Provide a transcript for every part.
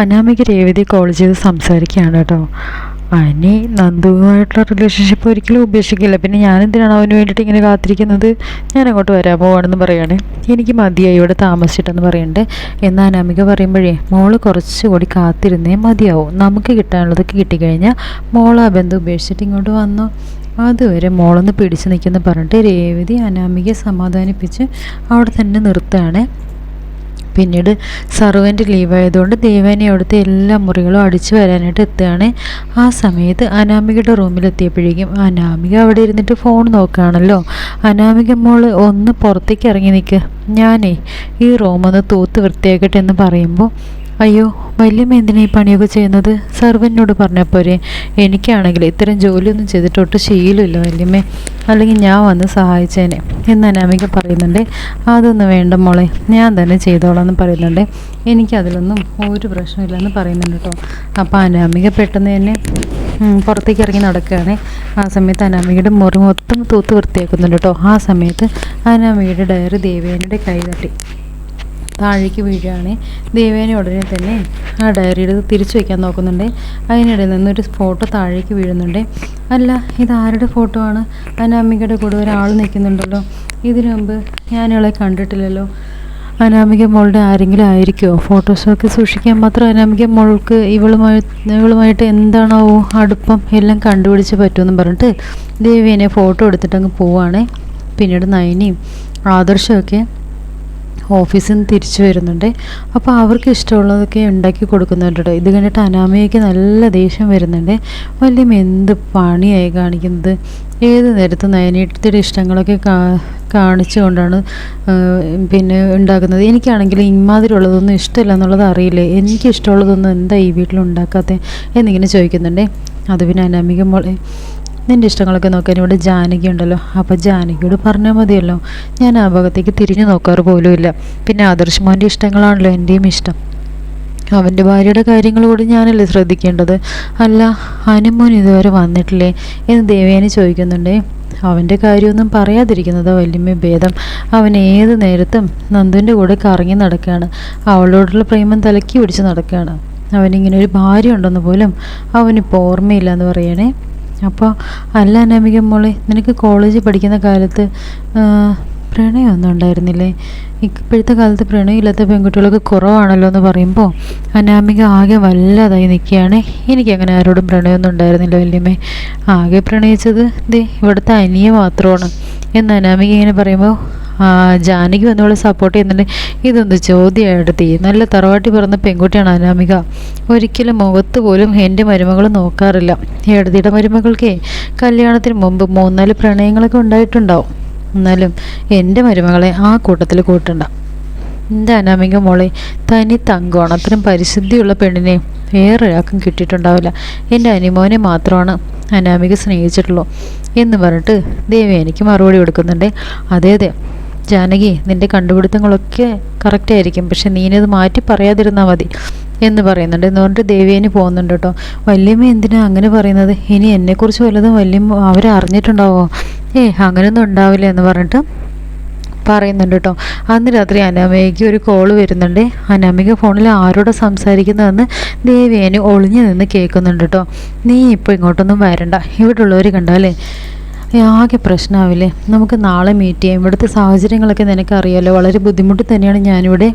Anamika Revathi call ചെയ്ത് സംസാരിക്കുകയാണ് കേട്ടോ. അനി നന്ദുവുമായിട്ടുള്ള റിലേഷൻഷിപ്പ് ഒരിക്കലും ഉപേക്ഷിക്കില്ല. പിന്നെ ഞാൻ എന്തിനാണ് അവന് വേണ്ടിയിട്ട് ഇങ്ങനെ കാത്തിരിക്കുന്നത്? ഞാൻ അങ്ങോട്ട് വരാൻ പോവാണെന്ന് പറയുകയാണ് എനിക്ക് മതിയായി ഇവിടെ താമസിച്ചിട്ടെന്ന് പറയുന്നുണ്ട് എന്നാൽ അനാമിക പറയുമ്പോഴേ മോൾ കുറച്ചുകൂടി കാത്തിരുന്നേ മതിയാവും. നമുക്ക് കിട്ടാനുള്ളതൊക്കെ കിട്ടിക്കഴിഞ്ഞാൽ മോൾ ആ ബന്ധം ഉപേക്ഷിച്ചിട്ട് ഇങ്ങോട്ട് വന്നു. അതുവരെ മോളൊന്ന് പിടിച്ചു നിൽക്കുന്നു പറഞ്ഞിട്ട് രേവതി അനാമികയെ സമാധാനിപ്പിച്ച് അവിടെ തന്നെ നിർത്തുകയാണ്. പിന്നീട് സർവന്റ് ലീവായതുകൊണ്ട് ദേവാനി അവിടുത്തെ എല്ലാ മുറികളും അടിച്ചു വരാനായിട്ട് എത്തുകയാണ്. ആ സമയത്ത് അനാമികയുടെ റൂമിലെത്തിയപ്പോഴേക്കും അനാമിക അവിടെ ഇരുന്നിട്ട് ഫോൺ നോക്കുകയാണല്ലോ. അനാമിക മോൾ ഒന്ന് പുറത്തേക്ക് ഇറങ്ങി നിൽക്കുക ഞാനേ ഈ റൂമൊന്ന് തൂത്ത് വൃത്തിയാക്കട്ടെ എന്ന് പറയുമ്പോൾ അയ്യോ വല്യമ്മ എന്തിനാ ഈ പണിയൊക്കെ ചെയ്യുന്നത്? സർവനോട് പറഞ്ഞപ്പോരെ എനിക്കാണെങ്കിൽ ഇത്തരം ജോലിയൊന്നും ചെയ്തിട്ട് ഒട്ടും ശീലമില്ല വല്യമ്മേ. അല്ലെങ്കിൽ ഞാൻ വന്ന് സഹായിച്ചേനെ എന്ന് അനാമിക പറയുന്നുണ്ട്. അതൊന്നും വേണ്ട മോളെ ഞാൻ തന്നെ ചെയ്തോളാം എന്ന് പറയുന്നുണ്ട്. എനിക്കതിലൊന്നും ഒരു പ്രശ്നമില്ലെന്ന് പറയുന്നുണ്ട് കേട്ടോ. അപ്പോൾ അനാമിക പെട്ടെന്ന് തന്നെ പുറത്തേക്ക് ഇറങ്ങി നടക്കുകയാണ്. ആ സമയത്ത് അനാമികയുടെ മുറി മൊത്തം തൂത്ത് വൃത്തിയാക്കുന്നുണ്ട് കേട്ടോ. ആ സമയത്ത് അനാമികയുടെ ഡയറി ദേവേനയുടെ കൈ തട്ടി. താഴേക്ക് വീഴുകയാണ്. ദേവേന ഉടനെ തന്നെ ആ ഡയറിയിൽ തിരിച്ചു വയ്ക്കാൻ നോക്കുന്നുണ്ട്. അതിനിടയിൽ നിന്നൊരു ഫോട്ടോ താഴേക്ക് വീഴുന്നുണ്ട്. അല്ല ഇത് ആരുടെ ഫോട്ടോ ആണ്? അനാമികയുടെ കൂടെ ഒരാൾ നിൽക്കുന്നുണ്ടല്ലോ. ഇതിനു മുമ്പ് ഇവളെ കണ്ടിട്ടില്ലല്ലോ. അനാമിക മോളുടെ ആരെങ്കിലും ആയിരിക്കുമോ ഫോട്ടോസൊക്കെ സൂക്ഷിക്കാൻ മാത്രം അനാമിക മോൾക്ക് ഇവളുമായി ഇവളുമായിട്ട് എന്താണോ അടുപ്പം എല്ലാം കണ്ടുപിടിച്ച് പറ്റുമെന്ന് പറഞ്ഞിട്ട് ദേവേനെ ഫോട്ടോ എടുത്തിട്ടങ്ങ് പോവാണ്. പിന്നീട് നയനിയും ആദർശമൊക്കെ ഓഫീസിൽ നിന്ന് തിരിച്ചു വരുന്നുണ്ട്. അപ്പോൾ അവർക്ക് ഇഷ്ടമുള്ളതൊക്കെ ഉണ്ടാക്കി കൊടുക്കുന്നുണ്ട് കേട്ടോ ഇത് കണ്ടിട്ട് അനാമയ്ക്ക് നല്ല ദേഷ്യം വരുന്നുണ്ട്. വല്യം എന്ത് പണിയായി കാണിക്കുന്നത്? ഏത് നേരത്ത് നയനീട്ടത്തിന്റെ ഇഷ്ടങ്ങളൊക്കെ കാ കാണിച്ചുകൊണ്ടാണ് പിന്നെ ഉണ്ടാക്കുന്നത്. എനിക്കാണെങ്കിൽ ഇമാതിരി ഉള്ളതൊന്നും ഇഷ്ടമില്ല എന്നുള്ളത് അറിയില്ലേ? എനിക്ക് ഇഷ്ടമുള്ളതൊന്നും എന്താ ഈ വീട്ടിൽ ഉണ്ടാക്കാത്തത് എന്നിങ്ങനെ ചോദിക്കുന്നുണ്ട്. അത് പിന്നെ അനാമിക മോളെ നിന്റെ ഇഷ്ടങ്ങളൊക്കെ നോക്കാൻ ഇവിടെ ജാനകി ഉണ്ടല്ലോ. അപ്പോൾ ജാനകിയോട് പറഞ്ഞാൽ മതിയല്ലോ. ഞാൻ ആ ഭാഗത്തേക്ക് തിരിഞ്ഞു നോക്കാറ് പോലുമില്ല പിന്നെ ആദർശ് മോന്റെ ഇഷ്ടങ്ങളാണല്ലോ എന്റെയും ഇഷ്ടം. അവന്റെ ഭാര്യയുടെ കാര്യങ്ങൾ കൂടി ഞാനല്ലേ ശ്രദ്ധിക്കേണ്ടത്? അല്ല അനുമോൻ ഇതുവരെ വന്നിട്ടില്ലേ എന്ന് ദേവേനെ ചോദിക്കുന്നുണ്ടേ. അവന്റെ കാര്യമൊന്നും പറയാതിരിക്കുന്നത് വല്യമ്മ ഭേദം. അവൻ ഏത് നേരത്തും നന്ദുവിന്റെ കൂടെ കറങ്ങി നടക്കുകയാണ്. അവളോടുള്ള പ്രേമം തലക്കി പിടിച്ച് നടക്കുകയാണ്. അവനിങ്ങനെ ഒരു ഭാര്യ ഉണ്ടെന്ന് പോലും അവനിപ്പോൾ ഓർമ്മയില്ല എന്ന് പറയണേ. അപ്പോൾ അല്ല അനാമിക മോളെ നിനക്ക് കോളേജിൽ പഠിക്കുന്ന കാലത്ത് പ്രണയമൊന്നും ഉണ്ടായിരുന്നില്ലേ? ഇപ്പോഴത്തെ കാലത്ത് പ്രണയമില്ലാത്ത പെൺകുട്ടികളൊക്കെ കുറവാണല്ലോ എന്ന് പറയുമ്പോൾ അനാമിക ആകെ വല്ലതായി നിൽക്കുകയാണ്. എനിക്കങ്ങനെ ആരോടും പ്രണയമൊന്നും ഉണ്ടായിരുന്നില്ല വല്യമ്മേ. ആകെ പ്രണയിച്ചത് ദേ ഇവിടുത്തെ അനിയ മാത്രമാണ്. എന്ന് അനാമിക ഇങ്ങനെ പറയുമ്പോൾ ജാനകി വന്നോളെ സപ്പോർട്ട് ചെയ്യുന്നുണ്ട്. ഇതൊന്ന് ചോദ്യമായിട്ട് നല്ല തറവാട്ടി പറഞ്ഞ പെൺകുട്ടിയാണ് അനാമിക. ഒരിക്കലും മുഖത്ത് പോലും എന്റെ മരുമകൾ നോക്കാറില്ല. എഴുതിയുടെ മരുമകൾക്കേ കല്യാണത്തിന് മുമ്പ് മൂന്നാൽ പ്രണയങ്ങളൊക്കെ ഉണ്ടായിട്ടുണ്ടാവും. എന്നാലും എന്റെ മരുമകളെ ആ കൂട്ടത്തിൽ കൂട്ടണ്ട. എന്റെ അനാമിക മോളെ തനി തങ്കമാണ് അത്രയും പരിശുദ്ധിയുള്ള പെണ്ണിനെ വേറെ ഒരാൾക്കും കിട്ടിയിട്ടുണ്ടാവില്ല. എന്റെ അനിമോനെ മാത്രമാണ് അനാമിക സ്നേഹിച്ചിട്ടുള്ളൂ. എന്ന് പറഞ്ഞിട്ട് ദേവി എനിക്ക് മറുപടി കൊടുക്കുന്നുണ്ട്. അതെ അതെ. ജാനകി നിന്റെ കണ്ടുപിടുത്തങ്ങളൊക്കെ കറക്റ്റ് ആയിരിക്കും. പക്ഷെ നീനത് മാറ്റി പറയാതിരുന്നാൽ മതി എന്ന് പറയുന്നുണ്ട്. എന്ന് പറഞ്ഞിട്ട് ദേവേനി പോകുന്നുണ്ട് കേട്ടോ. വല്യമ്മ എന്തിനാ അങ്ങനെ പറയുന്നത്? ഇനി എന്നെക്കുറിച്ച് വല്ലതും വല്യമ്മ അവരറിഞ്ഞിട്ടുണ്ടാവോ ഏ അങ്ങനെയൊന്നും ഉണ്ടാവില്ല എന്ന് പറഞ്ഞിട്ട് പറയുന്നുണ്ട് കേട്ടോ. അന്ന് രാത്രി അനാമികയ്ക്ക് ഒരു കോൾ വരുന്നുണ്ട്. അനാമിക ഫോണിൽ ആരോടെ സംസാരിക്കുന്നതെന്ന് ദേവേനി ഒളിഞ്ഞു നിന്ന് കേൾക്കുന്നുണ്ട് കേട്ടോ. നീ ഇപ്പോൾ ഇങ്ങോട്ടൊന്നും വരണ്ട. ഇവിടെ ഉള്ളവർ കണ്ടാലേ ആകെ പ്രശ്നമാവില്ലേ നമുക്ക് നാളെ മീറ്റ് ചെയ്യാം. ഇവിടുത്തെ സാഹചര്യങ്ങളൊക്കെ നിനക്കറിയാലോ. വളരെ ബുദ്ധിമുട്ടി തന്നെയാണ് ഞാനിവിടെ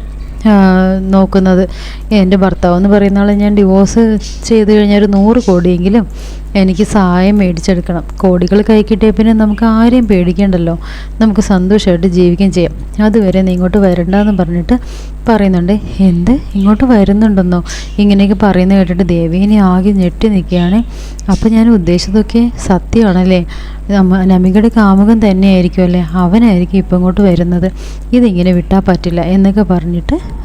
നോക്കുന്നത്. എന്റെ ഭർത്താവ് എന്ന് പറയുന്ന ആളെ ഞാൻ ഡിവോഴ്സ് ചെയ്ത് കഴിഞ്ഞാൽ ഒരു നൂറ് കോടിയെങ്കിലും എനിക്ക് സഹായം മേടിച്ചെടുക്കണം. കോടികൾ കൈ പിന്നെ നമുക്ക് ആരെയും പേടിക്കേണ്ടല്ലോ. നമുക്ക് സന്തോഷമായിട്ട് ജീവിക്കുകയും ചെയ്യാം. അതുവരെ നീ ഇങ്ങോട്ട് വരണ്ടെന്ന് പറഞ്ഞിട്ട് പറയുന്നുണ്ട്. എന്ത്? ഇങ്ങോട്ട് വരുന്നുണ്ടെന്നോ? ഇങ്ങനെയൊക്കെ പറയുന്ന കേട്ടിട്ട് ദേവീനെ ആകെ ഞെട്ടി നിൽക്കുകയാണ്. അപ്പോൾ ഞാൻ ഉദ്ദേശിച്ചതൊക്കെ സത്യമാണല്ലേ? നമികയുടെ കാമുകൻ തന്നെയായിരിക്കുമല്ലേ? അവനായിരിക്കും ഇപ്പം ഇങ്ങോട്ട് വരുന്നത്. ഇതിങ്ങനെ വിട്ടാൽ പറ്റില്ല എന്നൊക്കെ പറഞ്ഞിട്ട്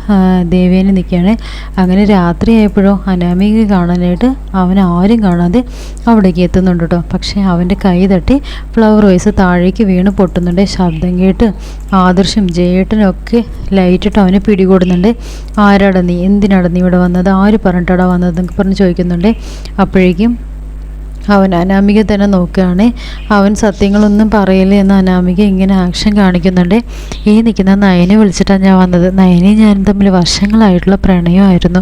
ദേവേനെ നിൽക്കുകയാണ്. അങ്ങനെ രാത്രിയായപ്പോഴോ അനാമിക കാണാനായിട്ട് അവൻ ആരും കാണാതെ അവിടേക്ക് എത്തുന്നുണ്ട് കേട്ടോ. പക്ഷേ അവന്റെ കൈ തട്ടി ഫ്ലവർ വൈസ് താഴേക്ക് വീണ് പൊട്ടുന്നുണ്ട്. ശബ്ദം കേട്ട് ആദർശം ജയേട്ടനൊക്കെ ലൈറ്റിട്ട് അവനെ പിടികൂടുന്നുണ്ട്. ആരാടാ നീ? എന്തിനാടാ നീ ഇവിടെ വന്നത്? ആര് പറഞ്ഞിട്ടാടാ വന്നത് എന്നൊക്കെ പറഞ്ഞ് ചോദിക്കുന്നുണ്ട്. അപ്പോഴേക്കും അവൻ അനാമിക തന്നെ നോക്കുകയാണ്. അവൻ സത്യങ്ങളൊന്നും പറയില്ല എന്ന് അനാമിക ഇങ്ങനെ ആക്ഷൻ കാണിക്കുന്നുണ്ട്. ഈ നിൽക്കുന്ന നയനെ വിളിച്ചിട്ടാണ് ഞാൻ വന്നത്. നയനെ ഞാൻ തമ്മിൽ വർഷങ്ങളായിട്ടുള്ള പ്രണയമായിരുന്നു.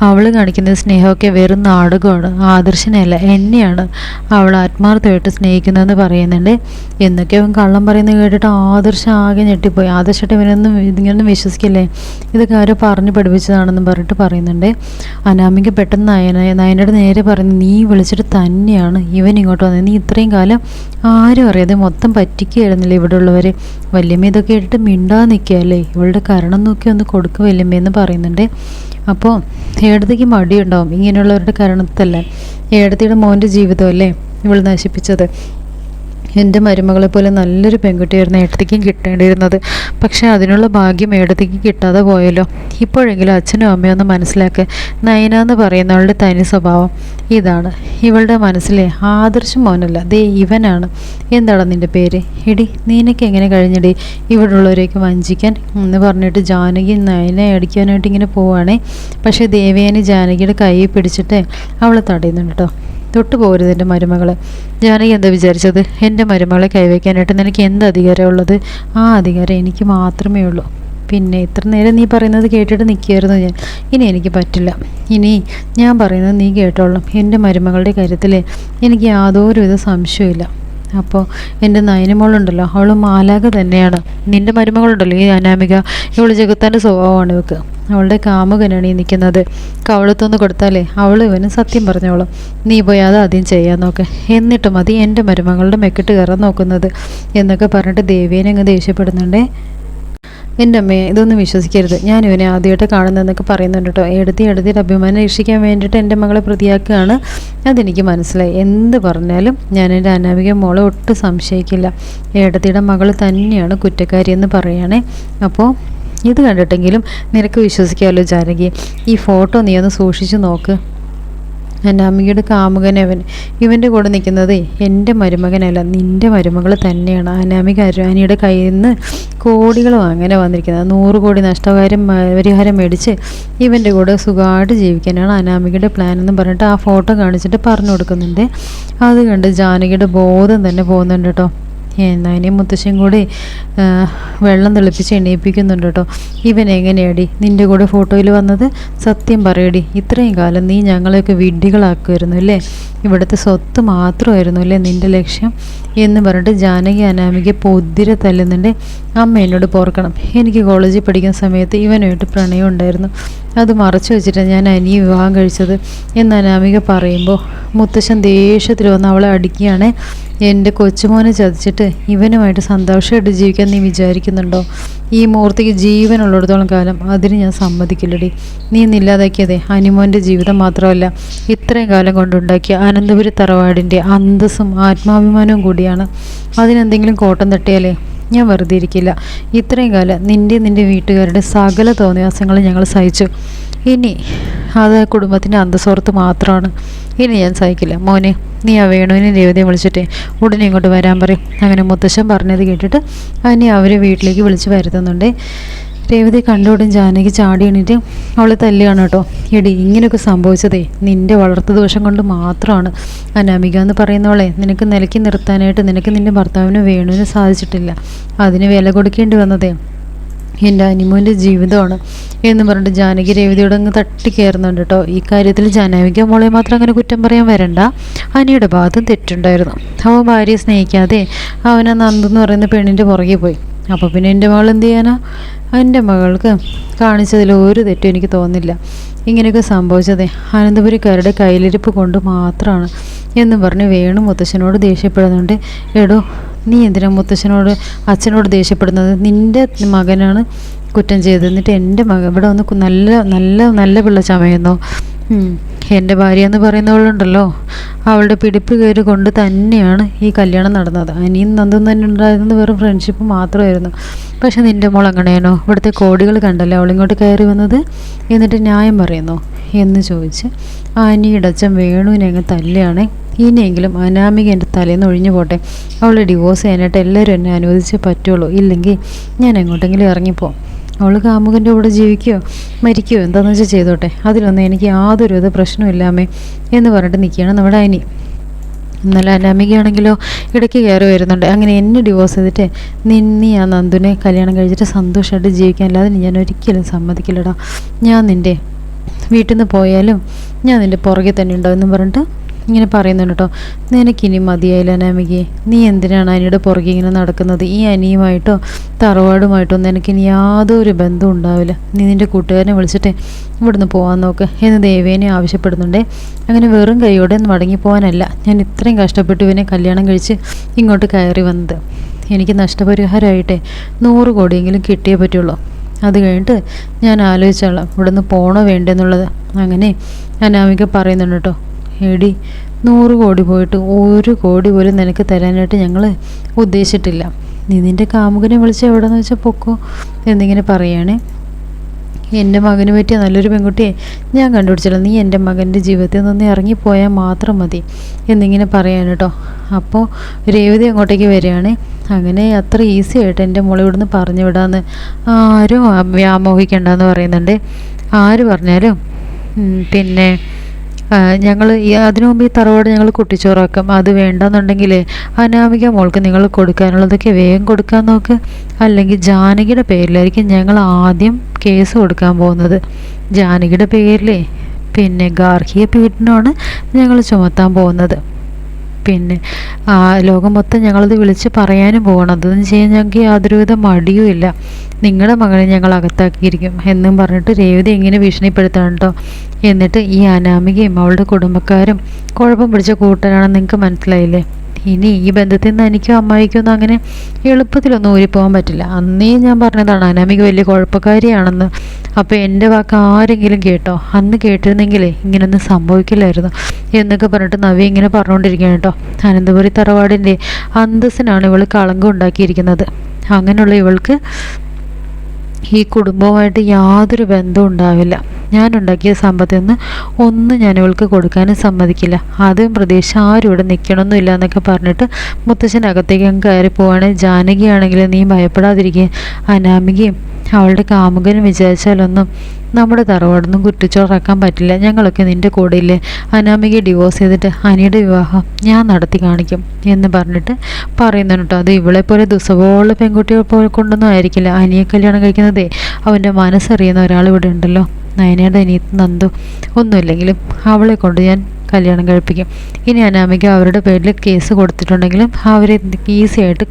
അവൾ കാണിക്കുന്ന സ്നേഹമൊക്കെ വെറും നാടകമാണ്. ആദർശനല്ല എന്നെയാണ് അവൾ ആത്മാർത്ഥമായിട്ട് സ്നേഹിക്കുന്നതെന്ന് പറയുന്നുണ്ട്. എന്നൊക്കെ അവൻ കള്ളം പറയുന്നത് കേട്ടിട്ട് ആദർശം ആകെ ഞെട്ടിപ്പോയി. ആദർശമായിട്ട് ഇവനൊന്നും ഇതിങ്ങനൊന്നും വിശ്വസിക്കില്ലേ? ഇതൊക്കെ അവരെ പറഞ്ഞു പഠിപ്പിച്ചതാണെന്ന് പറഞ്ഞിട്ട് പറയുന്നുണ്ട്. അനാമിക പെട്ടെന്ന് നയന നയനയുടെ നേരെ പറഞ്ഞു നീ വിളിച്ചിട്ട് തന്നെയാണ് ഇവൻ ഇങ്ങോട്ട് വന്നത്. നീ ഇത്രയും കാലം ആരും അറിയാതെ മൊത്തം പറ്റിക്കുകയായിരുന്നില്ലേ ഇവിടെ ഉള്ളവർ വല്യമ്മ ഇതൊക്കെ ഇട്ടിട്ട് മിണ്ടാ നിൽക്കുകയല്ലേ ഇവളുടെ കരണം നോക്കി ഒന്ന് കൊടുക്കുക വല്യമ്മയെന്ന് പറയുന്നുണ്ട്. അപ്പോൾ ഏടത്തേക്ക് മടിയുണ്ടാവും ഇങ്ങനെയുള്ളവരുടെ കാരണത്തല്ല. ഏടത്തിയുടെ മോന്റെ ജീവിതമല്ലേ ഇവൾ നശിപ്പിച്ചത്? എന്റെ മരുമകളെ പോലെ നല്ലൊരു പെൺകുട്ടിയായിരുന്നു ഏട്ടത്തിക്കും കിട്ടേണ്ടിയിരുന്നത്. പക്ഷേ അതിനുള്ള ഭാഗ്യം ഏടത്തിക്ക് കിട്ടാതെ പോയല്ലോ. ഇപ്പോഴെങ്കിലും അച്ഛനും അമ്മയും ഒന്ന് മനസ്സിലാക്കുക നയന എന്ന് പറയുന്നവളുടെ തനി സ്വഭാവം ഇതാണ്. ഇവളുടെ മനസ്സിലെ ആദർശം മോനല്ല ദേ ഇവനാണ്. എന്താണ് നിന്റെ പേര്? എടി നിനക്ക് എങ്ങനെ കഴിഞ്ഞടി? ഇവിടെ ഉള്ളവരെയൊക്കെ വഞ്ചിക്കാൻ എന്ന് പറഞ്ഞിട്ട് ജാനകി നയനെ അടിക്കാനായിട്ട് ഇങ്ങനെ പോവുകയാണേ പക്ഷേ ദേവയാനി ജാനകിയുടെ കൈ പിടിച്ചിട്ട് അവളെ തടയുന്നുണ്ട് കേട്ടോ. തൊട്ടു പോകരുത് എന്റെ മരുമകളെ. ജാനകി എന്താ വിചാരിച്ചത്? എന്റെ മരുമകളെ കൈവയ്ക്കാനായിട്ട് നിനക്ക് എന്ത് അധികാരമുള്ളത്? ആ അധികാരം എനിക്ക് മാത്രമേ ഉള്ളൂ. പിന്നെ ഇത്ര നേരം നീ പറയുന്നത് കേട്ടിട്ട് നിൽക്കുകയായിരുന്നു ഞാൻ. ഇനി എനിക്ക് പറ്റില്ല. ഇനി ഞാൻ പറയുന്നത് നീ കേട്ടോളാം എന്റെ മരുമകളുടെ കാര്യത്തിൽ എനിക്ക് യാതൊരുവിധ സംശയമില്ല അപ്പോൾ എന്റെ നയനമോളുണ്ടല്ലോ അവൾ മാലാക തന്നെയാണ്. നിന്റെ മരുമകളുണ്ടല്ലോ ഈ അനാമിക. ഇവൾ ജഗത്താന്റെ സ്വഭാവമാണ് ഇവക്ക്. അവളുടെ കാമുകനാണ് ഈ നിൽക്കുന്നത്. കവളത്തൊന്ന് കൊടുത്താലേ അവൾ ഇവന് സത്യം പറഞ്ഞോളും. നീ പോയി അത് ആദ്യം ചെയ്യാൻ നോക്ക്. എന്നിട്ട് മതി എന്റെ മരുമകളുടെ മെക്കിട്ട് കയറാൻ നോക്കുന്നത് എന്നൊക്കെ പറഞ്ഞിട്ട് ദേവിയനെ അങ്ങ് ദേഷ്യപ്പെടുന്നുണ്ടേ. എന്റെ അമ്മയെ ഇതൊന്നും വിശ്വസിക്കരുത്. ഞാൻ ഇവനെ ആദ്യമായിട്ട് കാണുന്നതെന്നൊക്കെ പറയുന്നുണ്ട് കേട്ടോ. എടുത്തി എടുത്തിട്ട് അഭിമാനം രക്ഷിക്കാൻ വേണ്ടിയിട്ട് എന്റെ മകളെ പ്രതിയാക്കുകയാണ്. അതെനിക്ക് മനസ്സിലായി. എന്ത് പറഞ്ഞാലും ഞാൻ എന്റെ അനാമിക മോളെ ഒട്ടും സംശയിക്കില്ല. ഏടത്തിയുടെ മകൾ തന്നെയാണ് കുറ്റക്കാരി എന്ന് പറയുകയാണേ. അപ്പോൾ ഇത് കണ്ടിട്ടെങ്കിലും നിനക്ക് വിശ്വസിക്കാമല്ലോ ജാനകി? ഈ ഫോട്ടോ നീ ഒന്ന് സൂക്ഷിച്ചു നോക്ക്. എന്റെ അമ്മയുടെ കാമുകനവൻ ഇവന്റെ കൂടെ നിൽക്കുന്നത് എന്റെ മരുമകനല്ല നിന്റെ മരുമകൾ തന്നെയാണ്. അനാമിക അരുവാനിയുടെ കയ്യിൽ നിന്ന് കോടികളും അങ്ങനെ വന്നിരിക്കുന്നത്. നൂറ് കോടി നഷ്ടകാരം പരിഹാരം മേടിച്ച് ഇവന്റെ കൂടെ സുഖമായിട്ട് ജീവിക്കാനാണ് അനാമികയുടെ പ്ലാൻ എന്ന് പറഞ്ഞിട്ട് ആ ഫോട്ടോ കാണിച്ചിട്ട് പറഞ്ഞു കൊടുക്കുന്നുണ്ട്. അത് കണ്ട് ജാനകിയുടെ ബോധം തന്നെ പോകുന്നുണ്ട് കേട്ടോ. എന്നതിനെ മുത്തശ്ശൻ കൂടി വെള്ളം തെളിപ്പിച്ച് എണീപ്പിക്കുന്നുണ്ട് കേട്ടോ. ഇവൻ എങ്ങനെയാടി? നിന്റെ കൂടെ ഫോട്ടോയിൽ വന്നത് സത്യം പറയടി. ഇത്രയും കാലം നീ ഞങ്ങളെയൊക്കെ വിഡ്ഢികളാക്കുമായിരുന്നു അല്ലേ? ഇവിടുത്തെ സ്വത്ത് മാത്രമായിരുന്നു അല്ലേ നിന്റെ ലക്ഷ്യം? എന്ന് പറഞ്ഞിട്ട് ജാനകി അനാമിക പൊതിരെ തല്ലുന്നുണ്ട്. അമ്മ എന്നോട് പോർക്കണം. എനിക്ക് കോളേജിൽ പഠിക്കുന്ന സമയത്ത് ഇവനുമായിട്ട് പ്രണയം ഉണ്ടായിരുന്നു. അത് മറച്ചു വെച്ചിട്ടാണ് ഞാൻ അനിയെ വിവാഹം കഴിച്ചത്. എന്ന് അനാമിക പറയുമ്പോൾ മുത്തശ്ശൻ ദേഷ്യത്തിൽ വന്ന് അവളെ അടിക്കുകയാണ്. എന്റെ കൊച്ചുമോനെ ചതിച്ചിട്ട് ഇവനുമായിട്ട് സന്തോഷമായിട്ട് ജീവിക്കാൻ നീ വിചാരിക്കുന്നുണ്ടോ? ഈ മൂർത്തിക്ക് ജീവനുള്ളിടത്തോളം കാലം അതിന് ഞാൻ സമ്മതിക്കില്ലടി. നീ ഇന്നില്ലാതാക്കിയതേ ഹനുമോന്റെ ജീവിതം മാത്രമല്ല. ഇത്രയും കാലം കൊണ്ടുണ്ടാക്കിയ അനന്തപുരി തറവാടിന്റെ അന്തസ്സും ആത്മാഭിമാനവും കൂടിയാണ്. അതിനെന്തെങ്കിലും കോട്ടം തട്ടിയാലേ ഞാൻ വെറുതെ ഇരിക്കില്ല. ഇത്രയും കാലം നിന്റെ നിന്റെ വീട്ടുകാരുടെ സകല തോന്നിയാസങ്ങളും ഞങ്ങൾ സഹിച്ചു. ഇനി അത് കുടുംബത്തിന്റെ അന്തസ്സോർത്ത് മാത്രമാണ് ഇനി ഞാൻ സഹിക്കില്ല. മോനെ നീ ആ വേണുവിനെ രേവതിയെ വിളിച്ചിട്ടേ ഉടനെ ഇങ്ങോട്ട് വരാൻ പറയും. അങ്ങനെ മുത്തശ്ശൻ പറഞ്ഞത് കേട്ടിട്ട് അതിനെ അവരെ വീട്ടിലേക്ക് വിളിച്ച് വരുത്തുന്നുണ്ട്. രേവതി കണ്ടോടും ജാനകി ചാടി എണീറ്റ് അവൾ തല്ലുകയാണ് കേട്ടോ. എടി ഇങ്ങനെയൊക്കെ സംഭവിച്ചതേ. നിന്റെ വളർത്തു ദോഷം കൊണ്ട് മാത്രമാണ് അനാമിക എന്ന് പറയുന്നവളെ. നിനക്ക് നിലക്കി നിർത്താനായിട്ട് നിനക്ക് നിന്റെ ഭർത്താവിന് വേണുവിന് സാധിച്ചിട്ടില്ല. അതിന് വില കൊടുക്കേണ്ടി വന്നതേ. എന്റെ അനിമോന്റെ ജീവിതമാണ് എന്ന് പറഞ്ഞിട്ട് ജാനകി രേവതിയോട് അങ്ങ് തട്ടി കയറുന്നുണ്ട് കേട്ടോ. ഈ കാര്യത്തിൽ ജാനകിക്ക് മോളെ മാത്രം അങ്ങനെ കുറ്റം പറയാൻ വരണ്ട. അനിയുടെ ഭാഗത്തും തെറ്റുണ്ടായിരുന്നു. അവൻ ഭാര്യയെ സ്നേഹിക്കാതെ അവൻ ആ നന്ദെന്ന് പറയുന്ന പെണ്ണിന്റെ പുറകെ പോയി. അപ്പോൾ പിന്നെ എന്റെ മകൾ എന്ത് ചെയ്യാനാ? എന്റെ മകൾക്ക് കാണിച്ചതിൽ ഒരു തെറ്റും എനിക്ക് തോന്നില്ല ഇങ്ങനെയൊക്കെ സംഭവിച്ചത് അനന്തപുരിക്കാരുടെ കയ്യിലിരിപ്പ് കൊണ്ട് മാത്രമാണ് എന്ന് പറഞ്ഞ് വേണു മുത്തശ്ശനോട് ദേഷ്യപ്പെടുന്നുണ്ട്. എടോ നീ എന്തിനാ മുത്തശ്ശനോട് അച്ഛനോട് ദേഷ്യപ്പെടുന്നത് നിന്റെ മകനാണ് കുറ്റം ചെയ്തത് എന്നിട്ട് എന്റെ മകൻ ഇവിടെ വന്ന് നല്ല നല്ല നല്ല പിള്ള ചമയുന്നു. എന്റെ ഭാര്യ എന്ന് പറയുന്നവളുണ്ടല്ലോ. അവളുടെ പിടിപ്പ് കയറി കൊണ്ട് തന്നെയാണ് ഈ കല്യാണം നടന്നത്. അനിയും നന്ദും തന്നെ ഉണ്ടായിരുന്നത് വെറും ഫ്രണ്ട്ഷിപ്പ് മാത്രമായിരുന്നു. പക്ഷെ നിന്റെ മോൾ അങ്ങനെയാണോ ഇവിടുത്തെ കോടികൾ കണ്ടല്ലേ അവളിങ്ങോട്ട് കയറി വന്നത്? എന്നിട്ട് ന്യായം പറയുന്നു. എന്ന് ചോദിച്ച് അനിയുടെ അച്ഛൻ വേണുവിനെ അങ്ങ് തല്ലുകയാണേ. ഇനിയെങ്കിലും അനാമിക എന്റെ തലേന്ന് ഒഴിഞ്ഞു പോട്ടെ. അവളെ ഡിവോഴ്സ് ചെയ്യാനായിട്ട് എല്ലാവരും എന്നെ അനുവദിച്ചേ പറ്റുള്ളൂ. ഇല്ലെങ്കിൽ ഞാൻ എങ്ങോട്ടെങ്കിലും ഇറങ്ങിപ്പോവും അവൾ കാമുകന്റെ കൂടെ ജീവിക്കുകയോ മരിക്കുകയോ എന്താണെന്ന് വെച്ചാൽ ചെയ്തോട്ടെ. അതിലൊന്നും എനിക്ക് യാതൊരു വിധ പ്രശ്നമില്ലാമേ എന്ന് പറഞ്ഞിട്ട് നിൽക്കുകയാണ് നമ്മുടെ അനി. എന്നാലും അനാമികയാണെങ്കിലോ ഇടയ്ക്ക് കയറി വരുന്നുണ്ട്. അങ്ങനെ എന്നെ ഡിവോഴ്സ് ചെയ്തിട്ട് നിന്നെ ആ നന്ദുനെ കല്യാണം കഴിച്ചിട്ട് സന്തോഷമായിട്ട് ജീവിക്കാൻ അല്ലാതെ ഞാൻ ഒരിക്കലും സമ്മതിക്കില്ലടാ. ഞാൻ നിന്റെ വീട്ടിൽ നിന്ന് പോയാലും ഞാൻ നിന്റെ പുറകെ തന്നെ ഉണ്ടാവും പറഞ്ഞിട്ട് ഇങ്ങനെ പറയുന്നുണ്ട് കേട്ടോ നിനക്കിനി മതിയായില്ല അനാമികയെ നീ എന്തിനാണ് അനിയുടെ പുറകെ ഇങ്ങനെ നടക്കുന്നത്? ഈ അനിയുമായിട്ടോ തറവാടുമായിട്ടോ നിനക്കിനി യാതൊരു ബന്ധവും ഉണ്ടാവില്ല. നീ നിന്റെ കൂട്ടുകാരനെ വിളിച്ചിട്ട് ഇവിടുന്ന് പോകാൻ നോക്ക് എന്ന് ദേവേനെ ആവശ്യപ്പെടുന്നുണ്ടേ. അങ്ങനെ വെറും കൈയോടെ മടങ്ങി പോകാനല്ല ഞാൻ ഇത്രയും കഷ്ടപ്പെട്ട് ഇവനെ കല്യാണം കഴിച്ച് ഇങ്ങോട്ട് കയറി വന്നത്. എനിക്ക് നഷ്ടപരിഹാരമായിട്ടേ നൂറ് കോടിയെങ്കിലും കിട്ടിയേ പറ്റുള്ളൂ. അത് കഴിഞ്ഞിട്ട് ഞാൻ ആലോചിച്ചോളാം ഇവിടുന്ന് പോണോ വേണ്ടെന്നുള്ളത് അങ്ങനെ അനാമിക പറയുന്നുണ്ട് കേട്ടോ എടി നൂറ് കോടി പോയിട്ട് ഒരു കോടി പോലും നിനക്ക് തരാനായിട്ട് ഞങ്ങൾ ഉദ്ദേശിച്ചിട്ടില്ല. നീ നിന്റെ കാമുകനെ വിളിച്ച് എവിടെയെന്ന് വെച്ചാൽ പൊക്കോ എന്നിങ്ങനെ പറയുകയാണേ എന്റെ മകന് പറ്റിയ നല്ലൊരു പെൺകുട്ടിയെ ഞാൻ കണ്ടുപിടിച്ചില്ല. നീ എന്റെ മകന്റെ ജീവിതത്തിൽ നിന്ന് ഇറങ്ങിപ്പോയാൽ മാത്രം മതി എന്നിങ്ങനെ പറയാൻ കേട്ടോ അപ്പോൾ രേവതി അങ്ങോട്ടേക്ക് വരികയാണ്. അങ്ങനെ അത്ര ഈസി ആയിട്ട് എന്റെ മോളെ ഇവിടുന്ന് പറഞ്ഞു വിടാമെന്ന് ആരും വ്യാമോഹിക്കണ്ടെന്ന് പറയുന്നുണ്ട്. ആര് പറഞ്ഞാലും പിന്നെ ഞങ്ങൾ ഈ അതിനു മുമ്പ് ഈ തറവാട് ഞങ്ങൾ കുട്ടിച്ചോറാക്കും. അത് വേണ്ടെന്നുണ്ടെങ്കിൽ അനാമിക മോൾക്ക് നിങ്ങൾ കൊടുക്കാനുള്ളതൊക്കെ വേഗം കൊടുക്കാൻ നോക്ക്. അല്ലെങ്കിൽ ജാനകിയുടെ പേരിലായിരിക്കും ഞങ്ങൾ ആദ്യം കേസ് കൊടുക്കാൻ പോകുന്നത്. ജാനകിയുടെ പേരിലേ പിന്നെ ഗാർഹിക പീഡനമാണ് ഞങ്ങൾ ചുമത്താൻ പോകുന്നത്. പിന്നെ ലോകം മൊത്തം ഞങ്ങളത് വിളിച്ച് പറയാനും പോകണം അതൊന്നും ചെയ്യാൻ ഞങ്ങൾക്ക് യാതൊരുവിധ മടിയും ഇല്ല. നിങ്ങളുടെ മകളെ ഞങ്ങൾ അകത്താക്കിയിരിക്കും എന്നും പറഞ്ഞിട്ട് രേവതി എങ്ങനെ ഭീഷണിപ്പെടുത്താണ് കേട്ടോ എന്നിട്ട് ഈ അനാമികയും അവളുടെ കുടുംബക്കാരും കുഴപ്പം പിടിച്ച കൂട്ടരാണെന്ന് നിങ്ങൾക്ക് മനസ്സിലായില്ലേ? ഇനി ഈ ബന്ധത്തിൽ നിന്ന് എനിക്കോ അമ്മായിക്കോ ഒന്നും അങ്ങനെ എളുപ്പത്തിലൊന്നും ഊരിപ്പോകാൻ പറ്റില്ല. അന്നേ ഞാൻ പറഞ്ഞതാണ് അനാമിക വലിയ കുഴപ്പക്കാരിയാണെന്ന്. അപ്പോൾ എന്റെ വാക്ക് ആരെങ്കിലും കേട്ടോ? അന്ന് കേട്ടിരുന്നെങ്കിലേ ഇങ്ങനൊന്നും സംഭവിക്കില്ലായിരുന്നു എന്നൊക്കെ പറഞ്ഞിട്ട് നവി ഇങ്ങനെ പറഞ്ഞുകൊണ്ടിരിക്കുകയാണ് കേട്ടോ. അനന്തപുരി തറവാടിന്റെ അന്തസ്സിനാണ് ഇവൾ കളങ്കം ഉണ്ടാക്കിയിരിക്കുന്നത്. അങ്ങനെയുള്ള ഇവൾക്ക് ഈ കുടുംബവുമായിട്ട് യാതൊരു ബന്ധവും ഉണ്ടാവില്ല. ഞാൻ ഉണ്ടാക്കിയ സമ്പത്തിൽ നിന്ന് ഒന്നും ഞാൻ ഇവൾക്ക് കൊടുക്കാനും സമ്മതിക്കില്ല. ആദ്യം പ്രതീക്ഷ ആരും ഇവിടെ നിൽക്കണമെന്നില്ല എന്നൊക്കെ പറഞ്ഞിട്ട് മുത്തശ്ശന്റെ അകത്തേക്ക് അങ്ങ് കയറി പോവാണ് ജാനകിയാണെങ്കിൽ നീ ഭയപ്പെടാതിരിക്കുക അനാമികയും അവളുടെ കാമുകനും വിചാരിച്ചാലൊന്നും നമ്മുടെ തറവാടൊന്നും കുറ്റിച്ചോറാക്കാൻ പറ്റില്ല. ഞങ്ങളൊക്കെ നിന്റെ കൂടെയില്ലേ? അനാമിക ഡിവോഴ്സ് ചെയ്തിട്ട് അനിയുടെ വിവാഹം ഞാൻ നടത്തി കാണിക്കും എന്ന് പറഞ്ഞിട്ട് പറയുന്നുണ്ടോ കേട്ടോ. അത് ഇവളെ പോലെ ദുസ്വഭാവമുള്ള പെൺകുട്ടികൾ പോലെ കൊണ്ടൊന്നും ആയിരിക്കില്ല. അനിയെ കല്യാണം കഴിക്കുന്നതേ അവന്റെ മനസ്സറിയുന്ന ഒരാൾ ഇവിടെ ഉണ്ടല്ലോ. നയനയുടെ അനിയത്ത് നന്ദു. ഒന്നുമില്ലെങ്കിലും അവളെ കൊണ്ട് ഞാൻ കല്യാണം കഴിപ്പിക്കും. ഇനി അനാമിക അവരുടെ പേരിൽ കേസ് കൊടുത്തിട്ടുണ്ടെങ്കിലും അവരെ ഈസി ആയിട്ട്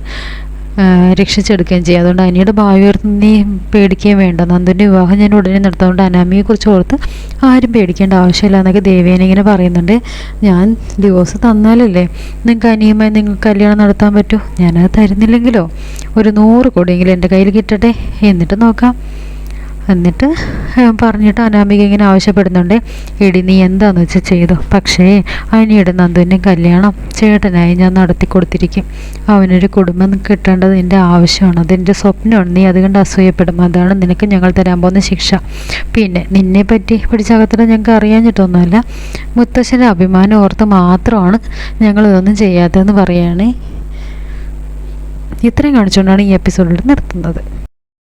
രക്ഷിച്ചെടുക്കുകയും ചെയ്യും. അതുകൊണ്ട് അനിയുടെ ഭാവി ഓർത്ത് നീ പേടിക്കുകയും വേണ്ട. നന്ദുന്റെ വിവാഹം ഞാൻ ഉടനെ നടത്തുകൊണ്ട് അനാമിയെക്കുറിച്ച് ഓർത്ത് ആരും പേടിക്കേണ്ട ആവശ്യമില്ല എന്നൊക്കെ ദേവേനെ ഇങ്ങനെ പറയുന്നുണ്ട്. ഞാൻ ഡിവോഴ്സ് തന്നാലല്ലേ നിങ്ങൾക്ക് അനിയുമായി നിങ്ങൾക്ക് കല്യാണം നടത്താൻ പറ്റൂ? ഞാനത് തരുന്നില്ലെങ്കിലോ? ഒരു നൂറ് കോടിയെങ്കിലും എന്റെ കയ്യിൽ കിട്ടട്ടെ. എന്നിട്ട് നോക്കാം. എന്നിട്ട് പറഞ്ഞിട്ട് അനാമിക ഇങ്ങനെ ആവശ്യപ്പെടുന്നുണ്ട് എടി നീ എന്താന്ന് വെച്ചാൽ ചെയ്തു? പക്ഷേ അനിയുടെ നന്ദുവിന്റെ കല്യാണം ചേട്ടനായി ഞാൻ നടത്തി കൊടുത്തിരിക്കും. അവനൊരു കുടുംബം കിട്ടേണ്ടത് എന്റെ ആവശ്യമാണ്. അതെന്റെ സ്വപ്നമാണ്. നീ അതുകൊണ്ട് അസൂയപ്പെടും. അതാണ് നിനക്ക് ഞങ്ങൾ തരാൻ പോകുന്ന ശിക്ഷ. പിന്നെ നിന്നെ പറ്റി പിടിച്ചകത്തിട്ട് ഞങ്ങൾക്ക് അറിയാഞ്ഞിട്ടൊന്നുമല്ല. മുത്തശ്ശന്റെ അഭിമാനം ഓർത്ത് മാത്രമാണ് ഞങ്ങൾ ഇതൊന്നും ചെയ്യാത്തതെന്ന് പറയുകയാണ് ഇത്രയും കാണിച്ചുകൊണ്ടാണ് ഈ എപ്പിസോഡിൽ നിർത്തുന്നത്.